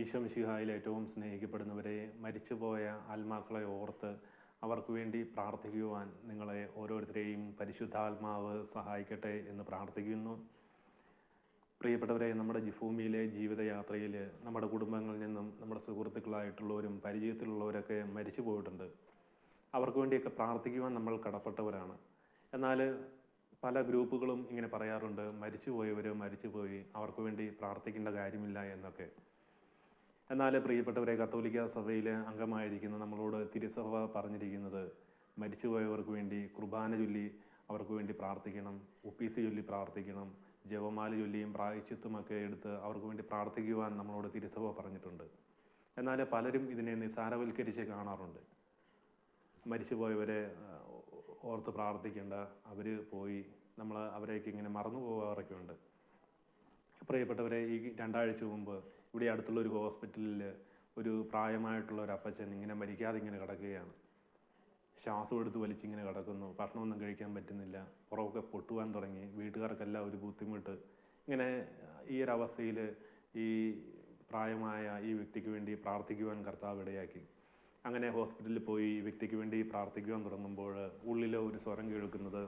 ഈശോമിശിഹായിൽ ഏറ്റവും സ്നേഹിക്കപ്പെടുന്നവരെ മരിച്ചുപോയ ആത്മാക്കളെ ഓർത്ത് അവർക്ക് വേണ്ടി പ്രാർത്ഥിക്കുവാൻ നിങ്ങളെ ഓരോരുത്തരെയും പരിശുദ്ധാത്മാവ് സഹായിക്കട്ടെ എന്ന് പ്രാർത്ഥിക്കുന്നു. പ്രിയപ്പെട്ടവരെ നമ്മുടെ ഭൂമിയിലെ ജീവിതയാത്രയിൽ നമ്മുടെ കുടുംബങ്ങളിൽ നിന്നും നമ്മുടെ സുഹൃത്തുക്കളായിട്ടുള്ളവരും പരിചയത്തിലുള്ളവരൊക്കെ മരിച്ചു പോയിട്ടുണ്ട് അവർക്ക് വേണ്ടിയൊക്കെ പ്രാർത്ഥിക്കുവാൻ നമ്മൾ കടപ്പെട്ടവരാണ്. എന്നാൽ പല ഗ്രൂപ്പുകളും ഇങ്ങനെ പറയാറുണ്ട് മരിച്ചുപോയവർ മരിച്ചുപോയി അവർക്ക് വേണ്ടി പ്രാർത്ഥിക്കേണ്ട കാര്യമില്ല എന്നൊക്കെ. എന്നാൽ പ്രിയപ്പെട്ടവരെ കത്തോലിക്ക സഭയിലെ അംഗമായിരിക്കുന്ന നമ്മളോട് തിരുസഭ പറഞ്ഞിരിക്കുന്നത് മരിച്ചുപോയവർക്ക് വേണ്ടി കുർബാന ചൊല്ലി അവർക്ക് വേണ്ടി പ്രാർത്ഥിക്കണം ഒപ്പീസ് ചൊല്ലി പ്രാർത്ഥിക്കണം ജപമാല ചൊല്ലിയും പ്രായച്ചിത്വമൊക്കെ എടുത്ത് അവർക്ക് വേണ്ടി പ്രാർത്ഥിക്കുവാൻ നമ്മളോട് തിരുസഭ പറഞ്ഞിട്ടുണ്ട്. എന്നാൽ പലരും ഇതിനെ നിസ്സാരവൽക്കരിച്ച് കാണാറുണ്ട്. മരിച്ചുപോയവരെ ഓർത്ത് പ്രാർത്ഥിക്കേണ്ട അവർ പോയി നമ്മൾ അവരെയൊക്കെ ഇങ്ങനെ മറന്നു പോകാറൊക്കെ ഉണ്ട് പ്രിയപ്പെട്ടവരെ ഈ രണ്ടാഴ്ച മുമ്പ് ഇവിടെ അടുത്തുള്ള ഒരു ഹോസ്പിറ്റലിൽ ഒരു പ്രായമായിട്ടുള്ള ഒരു അപ്പച്ചൻ ഇങ്ങനെ മരിക്കാതെ ഇങ്ങനെ കിടക്കുകയാണ്. ശ്വാസം എടുത്ത് വലിച്ചിങ്ങനെ കിടക്കുന്നു. ഭക്ഷണമൊന്നും കഴിക്കാൻ പറ്റുന്നില്ല. പുറമൊക്കെ പൊട്ടുവാൻ തുടങ്ങി. വീട്ടുകാർക്കെല്ലാം ഒരു ബുദ്ധിമുട്ട്. ഇങ്ങനെ ഈ ഒരു അവസ്ഥയിൽ ഈ പ്രായമായ ഈ വ്യക്തിക്ക് വേണ്ടി പ്രാർത്ഥിക്കുവാൻ കർത്താവ് ഇടയാക്കി. അങ്ങനെ ഹോസ്പിറ്റലിൽ പോയി ഈ വ്യക്തിക്ക് വേണ്ടി പ്രാർത്ഥിക്കുവാൻ തുടങ്ങുമ്പോൾ ഉള്ളിലെ ഒരു സ്വരം കേൾക്കുന്നത്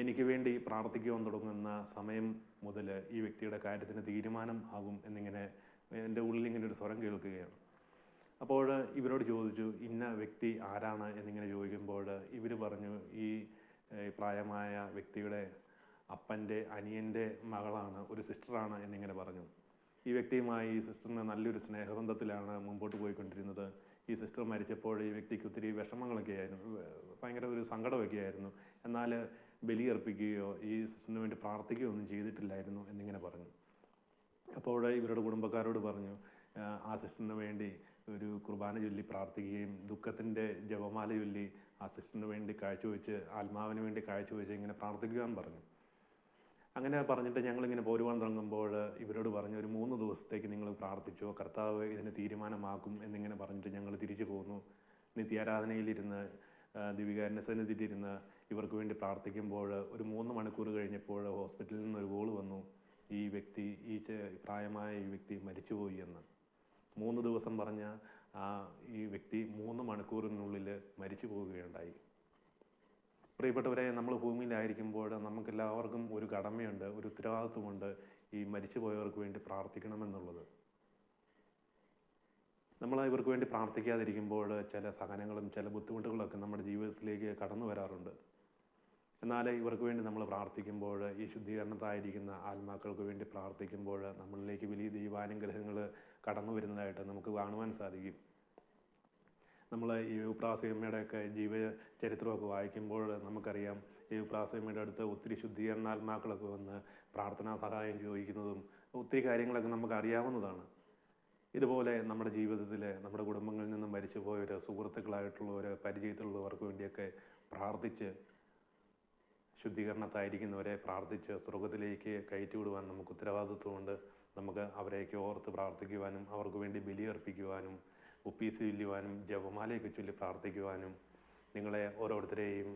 എനിക്ക് വേണ്ടി പ്രാർത്ഥിക്കുവാൻ തുടങ്ങുന്ന സമയം മുതൽ ഈ വ്യക്തിയുടെ കാര്യത്തിന് തീരുമാനം ആകും എന്നിങ്ങനെ എന്റെ ഉള്ളിൽ ഇങ്ങനെ ഒരു സ്വരം കേൾക്കുകയാണ്. അപ്പോൾ ഇവരോട് ചോദിച്ചു ഇന്ന വ്യക്തി ആരാണ്? എന്നിങ്ങനെ ചോദിക്കുമ്പോൾ ഇവർ പറഞ്ഞു ഈ പ്രായമായ വ്യക്തിയുടെ അപ്പന്റെ അനിയന്റെ മകളാണ് ഒരു സിസ്റ്ററാണ് എന്നിങ്ങനെ പറഞ്ഞു. ഈ വ്യക്തിയുമായി ഈ സിസ്റ്ററിന് നല്ലൊരു സ്നേഹബന്ധത്തിലാണ് മുമ്പോട്ട് പോയിക്കൊണ്ടിരുന്നത്. ഈ സിസ്റ്റർ മരിച്ചപ്പോൾ ഈ വ്യക്തിക്ക് ഒത്തിരി വിഷമങ്ങളൊക്കെ ആയിരുന്നു ഭയങ്കര ഒരു സങ്കടമൊക്കെ ആയിരുന്നു എന്നാൽ ബലിയർപ്പിക്കുകയോ ഈ സിസ്റ്ററിന് വേണ്ടി പ്രാർത്ഥിക്കുകയോ ഒന്നും ചെയ്തിട്ടില്ലായിരുന്നു എന്നിങ്ങനെ പറഞ്ഞു. അപ്പോൾ ഇവരുടെ കുടുംബക്കാരോട് പറഞ്ഞു "ആ, സിസ്റ്ററിന് വേണ്ടി ഒരു കുർബാന ചൊല്ലി പ്രാർത്ഥിക്കുകയും ദുഃഖത്തിന്റെ ജപമാല ചൊല്ലി ആ സിസ്റ്ററിന് വേണ്ടി കാഴ്ചവെച്ച് ആത്മാവിന് വേണ്ടി കാഴ്ചവെച്ച് ഇങ്ങനെ പ്രാർത്ഥിക്കുവാൻ പറഞ്ഞു. അങ്ങനെ പറഞ്ഞിട്ട് ഞങ്ങളിങ്ങനെ പോരുവാൻ തുടങ്ങുമ്പോൾ ഇവരോട് പറഞ്ഞു ഒരു മൂന്ന് ദിവസത്തേക്ക് നിങ്ങൾ പ്രാർത്ഥിച്ചോ കർത്താവ് ഇതിന് തീരുമാനമാക്കും എന്നിങ്ങനെ പറഞ്ഞിട്ട് ഞങ്ങൾ തിരിച്ചു പോന്നു. നിത്യാരാധനയിലിരുന്ന് ആ, ദിവികാരന്റെ സന്നിധിയിലിരുന്ന് ഇവർക്ക് വേണ്ടി പ്രാർത്ഥിക്കുമ്പോൾ ഒരു മൂന്ന് മണിക്കൂർ കഴിഞ്ഞപ്പോൾ ഹോസ്പിറ്റലിൽ നിന്ന് ഒരു കോൾ വന്നു. ഈ വ്യക്തി ഈ പ്രായമായ ഈ വ്യക്തി മരിച്ചുപോയി എന്ന്. മൂന്ന് ദിവസം പറഞ്ഞ ആ ഈ വ്യക്തി മൂന്ന് മണിക്കൂറിനുള്ളിൽ മരിച്ചു പോവുകയുണ്ടായി പ്രിയപ്പെട്ടവരെ നമ്മൾ ഭൂമിയിലായിരിക്കുമ്പോൾ നമുക്കെല്ലാവർക്കും ഒരു കടമയുണ്ട് ഒരു ഉത്തരവാദിത്വമുണ്ട് ഈ മരിച്ചു പോയവർക്ക് വേണ്ടി പ്രാർത്ഥിക്കണമെന്നുള്ളത്. നമ്മൾ ഇവർക്ക് വേണ്ടി പ്രാർത്ഥിക്കാതിരിക്കുമ്പോൾ ചില സഹനങ്ങളും ചില ബുദ്ധിമുട്ടുകളൊക്കെ നമ്മുടെ ജീവിതത്തിലേക്ക് കടന്നു വരാറുണ്ട്. എന്നാൽ ഇവർക്ക് വേണ്ടി നമ്മൾ പ്രാർത്ഥിക്കുമ്പോൾ ഈ ശുദ്ധീകരണത്തായിരിക്കുന്ന ആത്മാക്കൾക്ക് വേണ്ടി പ്രാർത്ഥിക്കുമ്പോൾ നമ്മളിലേക്ക് വലിയ ദൈവാനുഗ്രഹങ്ങൾ കടന്നു വരുന്നതായിട്ട് നമുക്ക് കാണുവാൻ സാധിക്കും. നമ്മൾ ഈ ഉപ്രാസിയമ്മയുടെയൊക്കെ ജീവ ചരിത്രമൊക്കെ വായിക്കുമ്പോൾ നമുക്കറിയാം ഈ ഉപ്രാസിയമ്മയുടെ അടുത്ത് ഒത്തിരി ശുദ്ധീകരണാത്മാക്കളൊക്കെ വന്ന് പ്രാർത്ഥനാ സഹായം ചോദിക്കുന്നതും ഒത്തിരി കാര്യങ്ങളൊക്കെ നമുക്ക് അറിയാവുന്നതാണ് ഇതുപോലെ നമ്മുടെ ജീവിതത്തിൽ നമ്മുടെ കുടുംബങ്ങളിൽ നിന്നും മരിച്ചുപോയവർ സുഹൃത്തുക്കളായിട്ടുള്ളവർ പരിചയത്തിലുള്ളവർക്ക് വേണ്ടിയൊക്കെ പ്രാർത്ഥിച്ച് ശുദ്ധീകരണത്തായിരിക്കുന്നവരെ പ്രാർത്ഥിച്ച് സ്വർഗത്തിലേക്ക് കയറ്റിവിടുവാൻ നമുക്ക് ഉത്തരവാദിത്വമുണ്ട്. നമുക്ക് അവരെയൊക്കെ ഓർത്ത് പ്രാർത്ഥിക്കുവാനും അവർക്ക് വേണ്ടി ബലിയർപ്പിക്കുവാനും ഉപ്പീസ് ചൊല്ലുവാനും ജപമാലയൊക്കെ ചൊല്ലി പ്രാർത്ഥിക്കുവാനും നിങ്ങളെ ഓരോരുത്തരെയും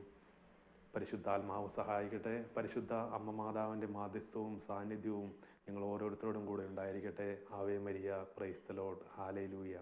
പരിശുദ്ധാത്മാവ് സഹായിക്കട്ടെ. പരിശുദ്ധ അമ്മ മാതാവിന്റെ മാധ്യസ്ഥവും സാന്നിധ്യവും നിങ്ങൾ ഓരോരുത്തരോടും കൂടെ ഉണ്ടായിരിക്കട്ടെ. Ave Maria praise the Lord hallelujah